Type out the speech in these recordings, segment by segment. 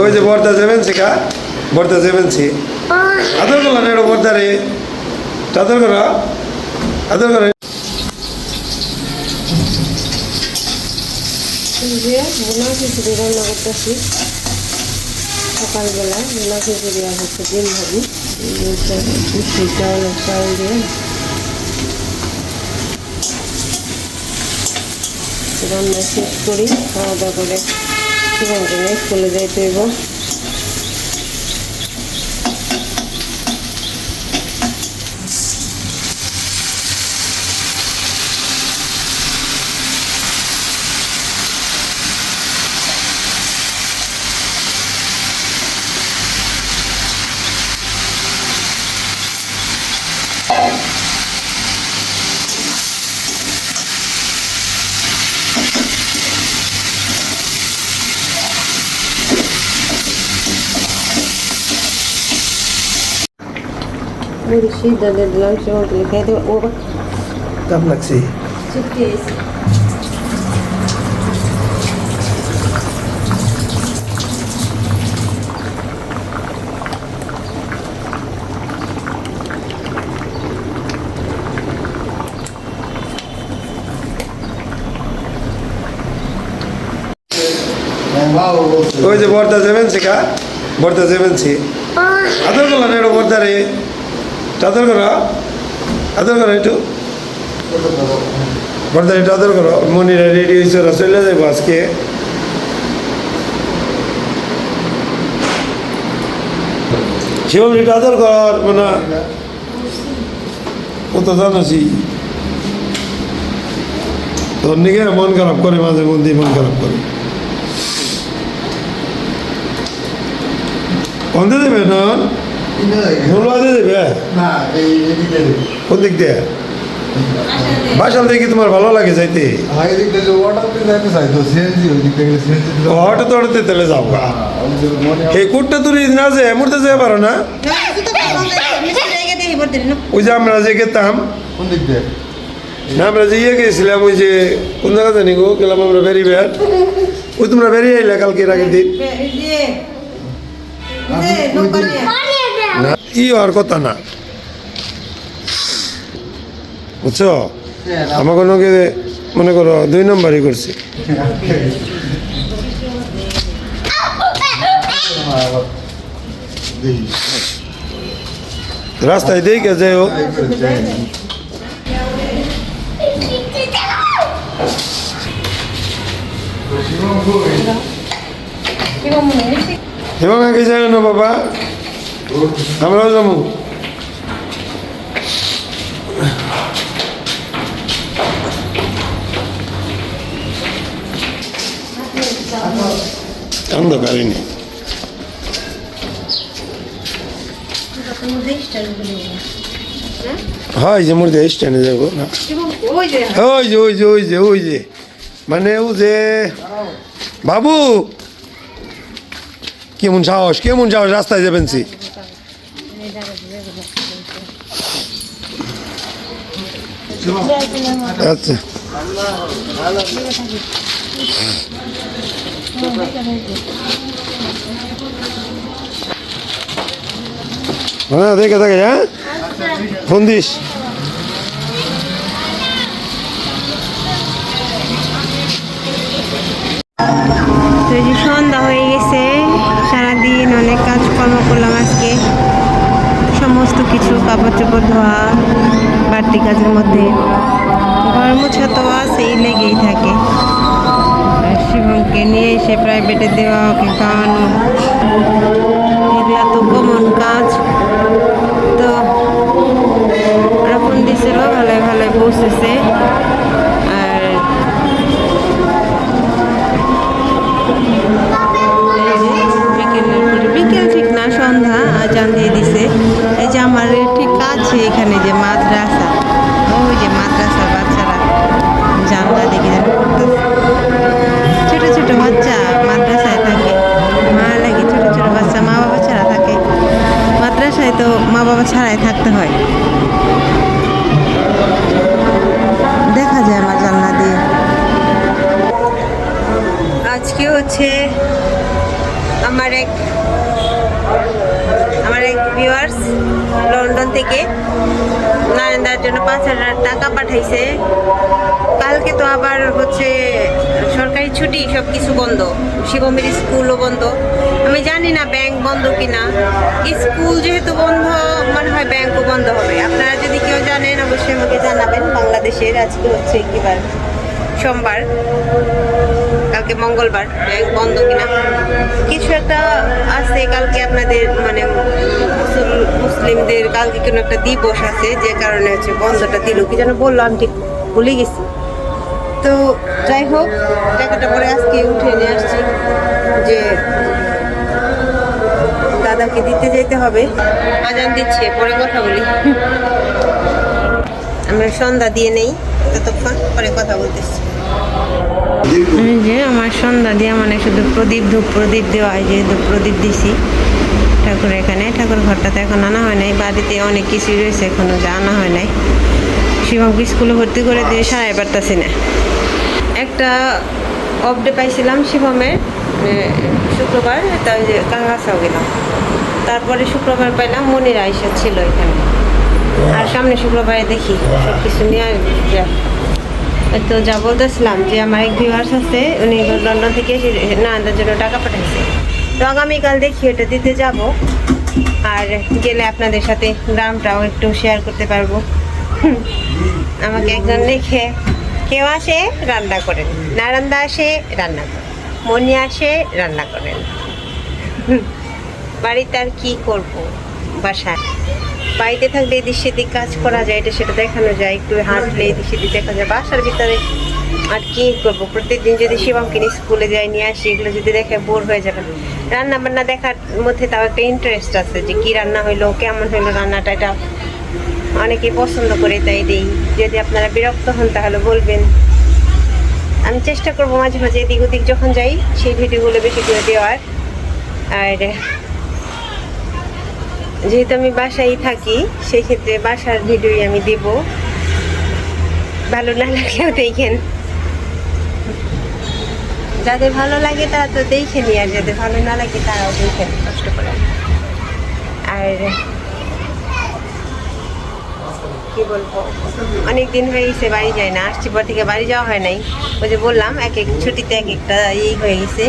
ওই যে বর্দা যাবেন শিখা বর্দা যাবেন সি আদর করল না এটা বর্দা রে। আদর করো। আদর করো। সকালবেলা বোনা খিচুড়ি আর হচ্ছে ডিম মিষ্টি চাউল চাউল দিয়ে রান্না শেষ করি, খাওয়া দাওয়া করে থেকে স্কুলে যাইতে হইব। দিয়ে দিলাম সেখান থেকে খেয়ে দেবো ও কেমন লাগছে চিপকে এসে ওই যে বর্দা যাবেন শিখা বর্দা যাবেন সি আদর করল না এটা বর্দা রে। আদর করো আদর করো একটু। বর্দা, একটু আদর করো। মনিরা রেডি হয়েছে, ওরা চলে যাব আজকে। শিবম আদর কর মানে ও তো জানোসি তোর নিকে মন খারাপ করে, মাঝে মধ্যে মন খারাপ করে। কোনতে দেবে না দেবে? না কোন দিক দিয়ে? বাসাল দেখি তোমার ভালো লাগে যাইতে? হঠাৎ হঠাৎ তেলে যাও এই কুটটা তুই না যে মুহূর্তে যেতে পারো না। ওই যে আমরা যে গেতাম। কোন দিক দিয়ে? না আমরা যে ইয়ে গেছিলাম ওই যে কোন জায়গা জানি গো গেলাম আমরা বেরি ওই তোমরা বেরিয়ে আইলে কালকে আগের দিন। না ই আর কথা না। বুঝছ? আমাকে ওনাকে মনে করো দুই নম্বরই করছি। রাস্তায় দেখে যাই হোক এবং আগে যাই না বাবা। হয় যে মোর দেশ স্ট্যান্ডে যাব না ওই যে ওই যে ওই যে ওই যে মানে ও যে বাবু কেমন সাহস কেমন সাহস রাস্তায় যাবেন সি আচ্ছা। হ্যাঁ দেখে থাকে হ্যাঁ? Phone this. সন্ধ্যা হয়ে গেছে, সারাদিন অনেক কাজকর্ম করলাম আজকে। সমস্ত কিছু কাপড় চোপড় ধোয়া বাড়তি কাজের মধ্যে ঘর মোছা তো লেগেই থাকে। শিবমকে নিয়ে এসে প্রাইভেটে দেওয়া ওকে খাওয়ানো। এর এত কমন কাজ। তো এখন দিছিল ভালো ভালো পৌঁছেছে আজকে হচ্ছে আমার এক আমার এক ভিউয়ার্স লন্ডন থেকে নারেন্দার জন্য পাঁচ হাজার টাকা পাঠাইছে। কালকে তো আবার হচ্ছে সরকারি ছুটি সব কিছু বন্ধ। শিবমের স্কুলও বন্ধ। আমি জানি না ব্যাংক বন্ধ কিনা। স্কুল যেহেতু বন্ধ, মনে হয় ব্যাংকও বন্ধ হবে। আপনারা যদি কেউ জানেন, অবশ্যই আমাকে জানাবেন। বাংলাদেশের আজকে হচ্ছে কিবার সোমবার। কালকে মঙ্গলবার, ব্যাংক বন্ধ কিনা? কিছু একটা আছে, কালকে আপনাদের মানে মুসলিমদের কালকে কোনো একটা দিবস আছে, যে কারণে হচ্ছে বন্ধটা দিল। কি যেন বলল, আমি ঠিক ভুলে গেছি। তো যাই হোক, টাকাটা পরে আজকে উঠে নিয়ে আসছি যে দাদাকে দিতে যেতে হবে। আজান দিচ্ছে, পরে কথা বলি। আমরা সন্ধ্যা দিয়ে নেই, ততক্ষণ পরে কথা বলতেছি। যে আমার সন্ধ্যা দিয়ে মানে শুধু প্রদীপ ধূপ, প্রদীপ দেওয়া হয় যে ধূপ প্রদীপ দিছি। ঠাকুর এখানে, ঠাকুর ঘরটাতে এখন আনা হয় নাই। বাড়িতে অনেক কিছুই রয়েছে, এখনও যা আনা হয় নাই। শিবমকে স্কুলে ভর্তি করে দিয়ে সারাই পারতাছি না। একটা অফ ডে পাইছিলাম শিবমের শুক্রবার তাই যে কাহাসাও গেলাম। তারপরে শুক্রবার পাইলাম, মনির আইসা ছিল এখানে। আর সামনে শুক্রবারে দেখি সব কিছু নিয়ে যায় তো যা বলতেছিলাম যে আমার এক ভিউয়ার্স আছে, উনি লন্ডন থেকে নানাদের জন্য টাকা পাঠাইছে। তো আগামীকাল দেখি ওটা দিতে যাব। আর গেলে আপনাদের সাথে গ্রামটাও একটু শেয়ার করতে পারব। আমাকে একজন দেখে কেউ আসে, রান্না করেন। নারান্দা আসে, রান্না করেন। মনি আসে, রান্না করেন। বাড়িতে আর কী করব? বাসায়। বাড়িতে থাকলে এদিক সেদিক কাজ করা যায় এটা সেটা দেখানো যায়। একটু হাঁটলে এদিক সেদিক দেখা যায়। বাসার ভিতরে আর কি করব? প্রত্যেকদিন যদি শিবমকে নিয়ে স্কুলে যাই নিয়ে আসি এগুলো যদি দেখে বোর হয়ে যাবে। রান্না বান্না দেখার মধ্যে তাও একটা ইন্টারেস্ট আছে যে কি রান্না হইল কেমন হইল রান্নাটা এটা অনেকে পছন্দ করে তাই দেই। যদি আপনারা বিরক্ত হন তাহলে বলবেন। আমি চেষ্টা করব মাঝে মাঝে এদিক ওদিক যখন যাই সেই ভিডিওগুলো বেশি করে দেওয়ার। আর যেহেতু আমি বাসায় থাকি সেই ক্ষেত্রে বাসার ভিডিওই আমি দেব। ভালো না লাগলেও দেখেন। যাদের ভালো লাগে তারা তো দেখে নি আর যাদের ভালো না লাগে তারাও দেখেন কষ্ট করে। আর কি বলব? অনেক দিন হয়ে গেছে, বাড়ি যায় না। আসছি পর থেকে বাড়ি যাওয়া হয় নাই। ওই যে বললাম, এক এক ছুটিতে এক একটা এই হয়ে গেছে।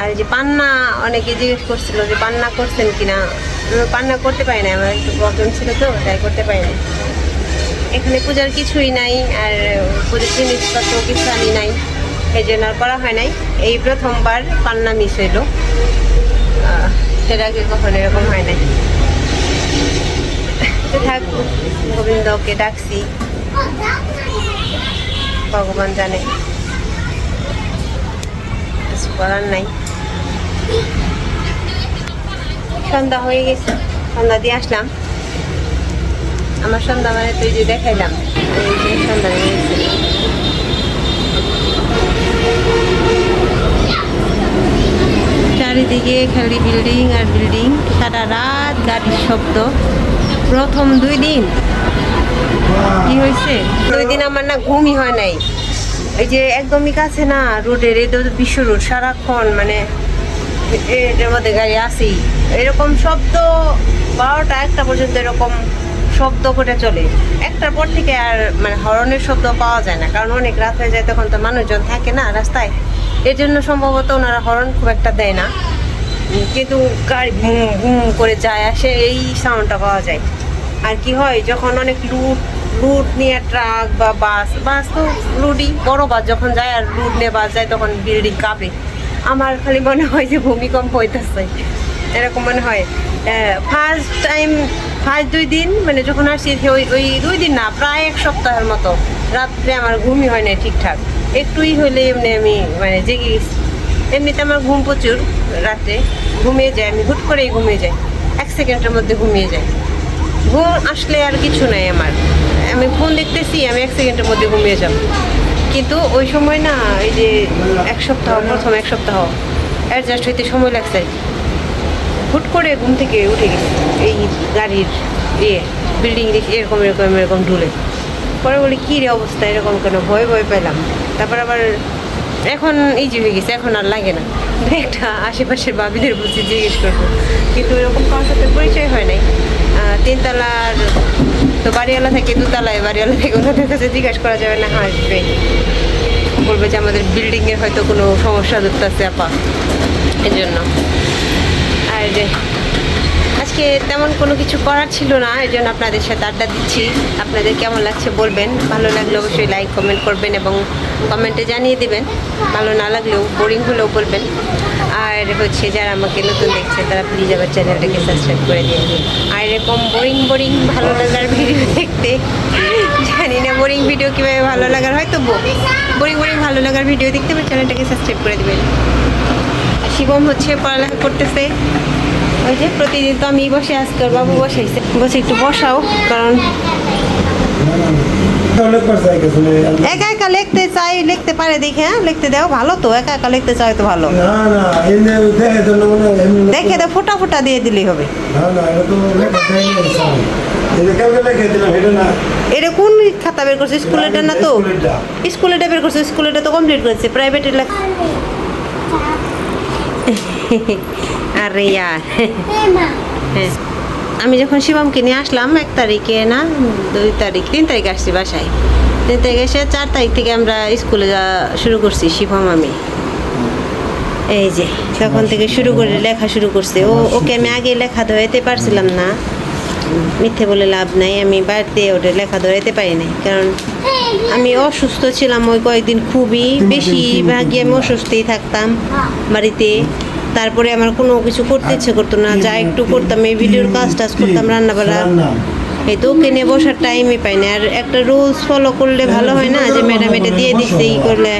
আর যে পান্না, অনেকে জিজ্ঞেস করছিল যে পান্না করছেন কিনা? পান্না করতে পারি না আমার একটু প্রবলেম ছিল তো, তাই করতে পারি না এখানে পূজার কিছুই নাই, আর পুজোর জিনিসপত্র কিছু আনি নাই, এই জন্য আর করা হয় নাই। এই প্রথমবার পান্না মিস হইল। এর আগে কখনো এরকম হয় নাই। থাক, গোবিন্দকে ডাকছি। ভগবান জানে। কিছু করার নাই। সন্ধ্যা হয়ে গেছে। সন্ধ্যা দিয়ে আসলাম। আমার সন্ধ্যা মানে তুই যে দেখাইলাম সন্ধ্যা হয়ে গেছে। চারিদিকে খালি বিল্ডিং আর বিল্ডিং, সারা রাত গাড়ির শব্দ। প্রথম দুই দিন। কি হয়েছে? দুই দিন আমার না ঘুমই হয় নাই। এই যে একদমই কাছে না, রোডের এটা তো বিশ্ব রোড, সারাক্ষণ মানে এটার মধ্যে গাড়ি আসেই এরকম শব্দ বারোটা একটা পর্যন্ত এরকম শব্দ করে চলে। একটার পর থেকে আর মানে হরনের শব্দ পাওয়া যায় না। কারণ অনেক রাত হয়ে যায়, তখন তো মানুষজন থাকে না রাস্তায়। এর জন্য সম্ভবত ওনারা হরন খুব একটা দেয় না। কিন্তু গাড়ি বুম বুম করে যায়, আসে, এই সাউন্ডটা পাওয়া যায়। আর কি হয়, যখন অনেক লুট লুট নিয়ে ট্রাক বা বাস বাস তো লুটই বড় বাস যখন যায় আর লুট নিয়ে বাস যায়, তখন বিল্ডিং কাঁপে। আমার খালি মনে হয় যে ভূমিকম্প হইতেছে। এরকম মনে হয়। ফার্স্ট টাইম ফার্স্ট দুই দিন মানে যখন আসছি ওই ওই দুই দিন না, প্রায় এক সপ্তাহের মতো। রাত্রে আমার ঘুমই হয় না ঠিকঠাক। একটুই হলে এমনি আমি মানে জেগে গেছি। এমনিতে আমার ঘুম প্রচুর রাতে। ঘুমিয়ে যায়, আমি হুট করেই ঘুমিয়ে যাই। এক সেকেন্ডের মধ্যে ঘুমিয়ে যাই। ঘুম আসলে আর কিছু নাই আমার। আমি ফোন দেখতেছি, আমি এক সেকেন্ডের মধ্যে ঘুমিয়ে যাব। কিন্তু ওই সময় না, এই যে এক সপ্তাহ, প্রথম এক সপ্তাহ অ্যাডজাস্ট হইতে সময় লাগছে। হুট করে ঘুম থেকে উঠে গেছি। এই গাড়ির ইয়ে বিল্ডিং দেখি এরকম এরকম এরকম ঢুলে। পরে বলি, কী রে অবস্থা? এরকম কেন? ভয় ভয় পেলাম। তারপর আবার এখন ইজি হয়ে গেছে, এখন আর লাগে না। একটা আশেপাশের বাবিদের বলছি, জিজ্ঞেস করব। কিন্তু এরকম কারোর সাথে পরিচয় হয় নাই। তিনতলার তো বাড়িওয়ালা থেকে, দুতলায় বাড়িওয়ালা থেকে, ওনাদের কাছে জিজ্ঞাসা করা যাবে না, হাসবে? বলবে যে, আমাদের বিল্ডিংয়ের হয়তো কোনো সমস্যা ধরতেছে, আপা। এই জন্য আর আজকে তেমন কোনো কিছু করার ছিল না, এই জন্য আপনাদের সাথে আড্ডা দিচ্ছি। আপনাদের কেমন লাগছে বলবেন। ভালো লাগলে অবশ্যই লাইক কমেন্ট করবেন এবং কমেন্টে জানিয়ে দেবেন। ভালো না লাগলেও বোরিং হলেও বলবেন। আর হচ্ছে যারা আমাকে নতুন দেখছে, তারা প্লিজ আবার চ্যানেলটাকে সাবস্ক্রাইব করে দিন। আর এরকম বোরিং বোরিং ভালো লাগার ভিডিও দেখতে, জানি না বোরিং ভিডিও কীভাবে ভালো লাগার হয়তো বোরিং বোরিং ভালো লাগার ভিডিও দেখতে আমার চ্যানেলটাকে সাবস্ক্রাইব করে দেবেন। শিবম হচ্ছে পড়ালেখা করতেছে। ওই যে প্রতিদিন তো আমি বসে আজকে ওর বাবু বসাইছে। বসে একটু বসাও কারণ একা একা লিখতে চাই লিখতে পারে দেখে হ্যাঁ? লিখতে দাও ভালো তো একা একা লিখতে চাই তো ভালো। না না এমনি দেখে দাও। ফোটা ফোটা দিয়ে দিলেই হবে। না না এটা কোন খাতা বের করছে? স্কুলেটা না তো? স্কুলেটা বের করছে স্কুলেটা তো কমপ্লিট করেছে প্রাইভেটের লেখা আরে ইয়ার হ্যাঁ। আমি যখন শিবমকে নিয়ে আসলাম এক তারিখে না দুই তারিখ তিন তারিখ আসছি বাসায়। তিন তারিখে এসে চার তারিখ থেকে আমরা স্কুলে যাওয়া শুরু করছি শিবম আমি। এই যে তখন থেকে শুরু করে লেখা শুরু করছে। ও ওকে আমি আগে লেখা ধরাইতে পারছিলাম না। মিথ্যে বলে লাভ নাই আমি বাড়িতে ওটা লেখা ধরাইতে পারি নাই। কারণ আমি অসুস্থ ছিলাম ওই কয়েকদিন খুবই বেশিরভাগই আমি অসুস্থই থাকতাম বাড়িতে। তারপরে আমার কোনো কিছু করতে ইচ্ছে করতো না যা একটু করতাম এই ভিডিওর কাজ টাজ করতাম রান্না বান্না এই তো ওকে নিয়ে বসার টাইমই পাই না আর একটা রুলস ফলো করলে ভালো হয় না যে ম্যাডাম এটা দিয়ে দিচ্ছে ই করলে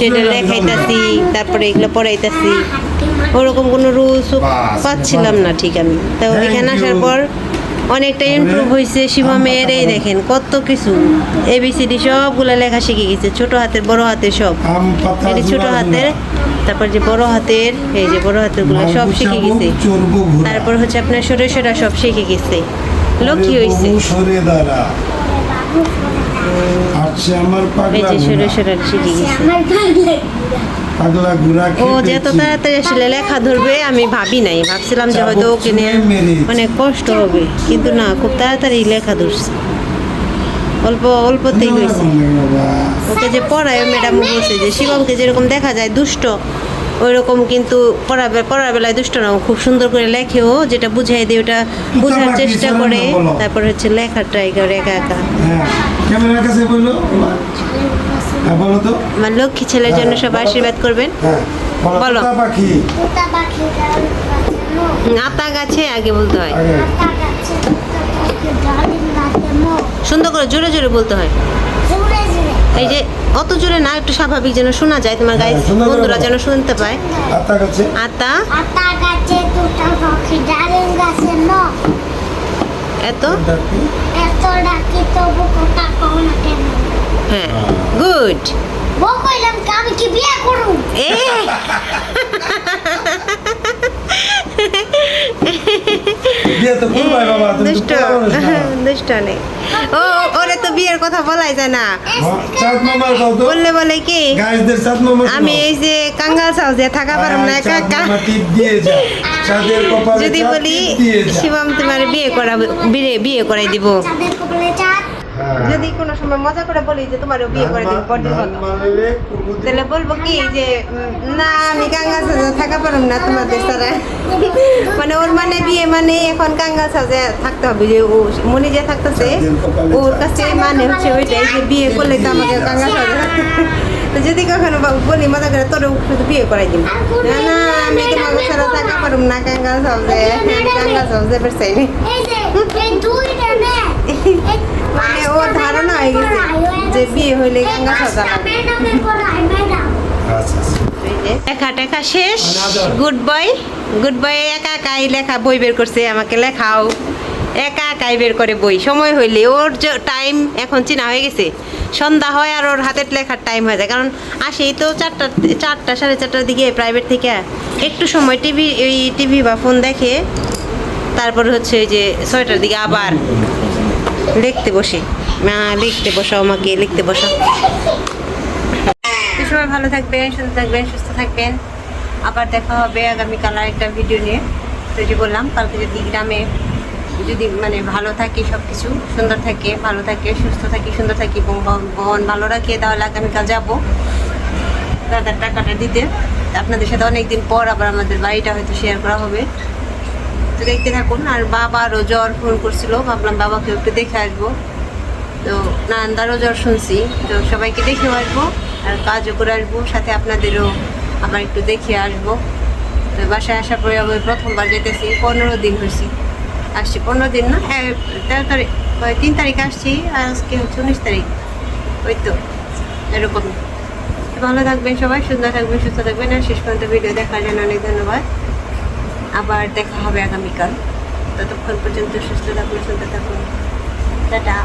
সেটা লেখাইতাছি তারপরে এগুলো পড়াইতাছি। ওরকম কোনো রুলসও পাচ্ছিলাম না ঠিক আমি। তো এখানে আসার পর অনেকটা ইমপ্রুভ হয়েছে শিবমের এই দেখেন কত কিছু এবিসিডি সবগুলো লেখা শিখে গেছে ছোট হাতের বড় হাতের সব। এই ছোট হাতের তারপর যে বড় হাতের এই যে বড় হাতেরগুলো সব শিখে গেছে। তারপর হচ্ছে আপনার সরে সরা সব শিখে গেছে। লক্ষ্মী হয়েছে ও। তাড়াতাড়ি আসলে লেখা ধরবে আমি ভাবি নাই। ভাবছিলাম যে হয়তো ওকে নিয়ে অনেক কষ্ট হবে। কিন্তু না খুব তাড়াতাড়ি লেখা ধরছে। অল্প অল্পতেই হয়েছে। ওকে যে পড়ায় ম্যাডাম বলছে যে শিবমকে যেরকম দেখা যায় দুষ্ট ওই রকম কিন্তু পড়াবে পড়ার বেলায় দুষ্ট না খুব সুন্দর করে লেখেও যেটা বুঝাই দিয়ে ওটা বোঝার চেষ্টা করে। তারপর হচ্ছে লেখা ট্রাই করে একা একা। হ্যাঁ ক্যামেরার কাছে বলল হ্যাঁ বলো তো। আমার লক্ষ্মী ছেলের জন্য সব আশীর্বাদ করবেন। হ্যাঁ বলো আতা গাছে আগে বলতে হয়। সুন্দর করে জোরে জোরে বলতে হয়। এই যে অত জোরে না একটু স্বাভাবিক যেন শোনা যায় তোমার গায়ে হ্যাঁ, বন্ধুরা যেন শুনতে পায়। আতা গাছে? আতা? আতা গাছে দুটা পাখি ডালিম গাছে ন। এত? এত ডাকি? তবু কথা কও না কেন? হ্যাঁ গুড বউ কইলাম কি আমি কি বিয়ে করুম এ! আমি এই যে কাঙ্গাল সাউজে থাকা পারম না যদি বলি শিবম তোমার বিয়ে করা বিয়ে করাই দিব। যদি কোনো সময় মজা করে বলি যে তোমারও বিয়ে করে দিব পরদিন কুকুর তাহলে বলব কি যে না। আমি কাঙ্গাল সাজে থাকা পারম না তোমাদের সারা মানে ওর মানে বিয়ে মানে এখন কাঙ্গাল সাজে থাকতে হবে যে ও মনে যে থাকতেছে ওর কাছে মানে হচ্ছে ওইটাই যে বিয়ে করলে তো আমাকে কাঙ্গাল সাজে তো যদি কখনো বলি মজা করে তোর শুধু বিয়ে করাই দিব না না আমি তোমাকে সারা থাকা পারম না কাঙ্গাল সাজে। আমি কাঙ্গাল সাজে বেরছাই মানে ওর ধারণা হয়ে গেছে যে বিয়ে হইলে কাঙ্গাল সাজা। লেখা টেখা শেষ। গুড বয় গুড বয় একা একাই লেখা বই বের করছে, আমাকে লেখাও। একা একাই বের করে বই। সময় হইলে ওর টাইম এখন চিনা হয়ে গেছে। সন্ধ্যা হয় আর ওর হাতের লেখার টাইম হয়ে যায়। কারণ আসেই তো চারটা চারটা, সাড়ে চারটার দিকে প্রাইভেট থেকে। একটু সময় টিভি ওই টিভি বা ফোন দেখে। তারপর হচ্ছে যে ছয়টার দিকে আবার। লিখতে বসে। মা, লিখতে বসাও আমাকে, লিখতে এই সময় ভালো থাকবেন সুন্দর থাকবেন, সুস্থ থাকবেন। আবার দেখা হবে আগামীকাল আরেকটা ভিডিও নিয়ে। তো যে বললাম, কালকে যদি গ্রামে যদি মানে ভালো থাকি সব কিছু সুন্দর থাকে, ভালো থাকে, সুস্থ থাকি, সুন্দর থাকি, এবং মন ভালো রাখি, তাহলে আগামীকাল যাব। দাদার টাকাটা দিতে। আপনাদের সাথে অনেকদিন পর আবার আমাদের বাড়িটা হয়তো শেয়ার করা হবে। তো দেখতে থাকুন। আর বাবারও জ্বর ফোন করছিল, ভাবলাম বাবাকে একটু দেখে আসব। তো নান্দারও জ্বর শুনছি, তো সবাইকে দেখেও আসব, আর কাজও করে আসব, সাথে আপনাদেরও আবার একটু দেখে আসব। তো বাসায় আসার পরে আমি প্রথমবার যেতেছি, পনেরো দিন হয়েছি। আসছি পনেরো দিন না হ্যাঁ তেরো তারিখ তিন তারিখ আসছি, আজকে হচ্ছে উনিশ তারিখ। ওই তো এরকমই তো ভালো থাকবেন সবাই, সুন্দর থাকবেন, সুস্থ থাকবেন, আর শেষ পর্যন্ত ভিডিও দেখার জন্য অনেক ধন্যবাদ। আবার দেখা হবে আগামীকাল। ততক্ষণ পর্যন্ত সুস্থ থাকুন সুন্দর থাকুন। টাটা।